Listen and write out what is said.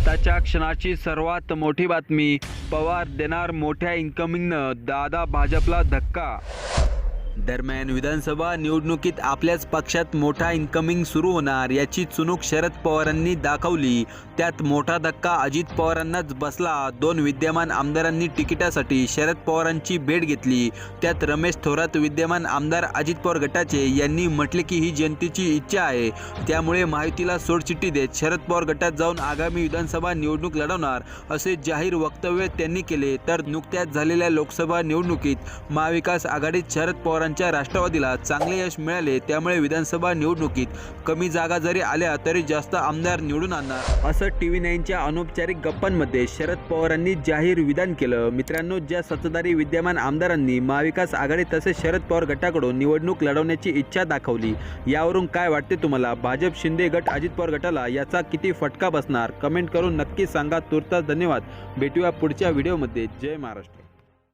आत्ताच्या क्षणाची सर्वात मोठी बातमी पवार देणार मोठ्या इन्कमिंगनं दादा भाजपला धक्का दरम्यान विधानसभा निवडणुकीत आपल्याच पक्षात मोठा इन्कमिंग सुरू होणार याची चुनूक शरद पवारांनी दाखवली. त्यात मोठा धक्का अजित पवारांनाच बसला. दोन विद्यमान आमदारांनी तिकिटासाठी शरद पवारांची भेट घेतली. त्यात रमेश थोरात विद्यमान आमदार अजित पवार गटाचे यांनी म्हटले की ही जनतेची इच्छा आहे. त्यामुळे माहितीला सोडचिठ्ठी देत शरद पवार गटात जाऊन आगामी विधानसभा निवडणूक लढवणार असे जाहीर वक्तव्य त्यांनी केले. तर नुकत्याच झालेल्या लोकसभा निवडणुकीत महाविकास आघाडीत शरद पवार पवारांच्या राष्ट्रवादीला चांगले यश मिळाले त्यामुळे विधानसभा निवडणुकीत कमी जागा जरी आल्या तरी जास्त आमदार निवडून आणणार. असं टी व्ही नाईनच्या अनौपचारिक गप्पांमध्ये शरद पवारांनी जाहीर विधान केलं. मित्रांनो ज्या सत्ताधारी विद्यमान आमदारांनी महाविकास आघाडी तसेच शरद पवार गटाकडून निवडणूक लढवण्याची इच्छा दाखवली यावरून काय वाटते तुम्हाला? भाजप शिंदे गट अजित पवार गटाला याचा किती फटका बसणार? कमेंट करून नक्की सांगा. तुर्तास धन्यवाद. भेटूया पुढच्या व्हिडिओमध्ये. जय महाराष्ट्र.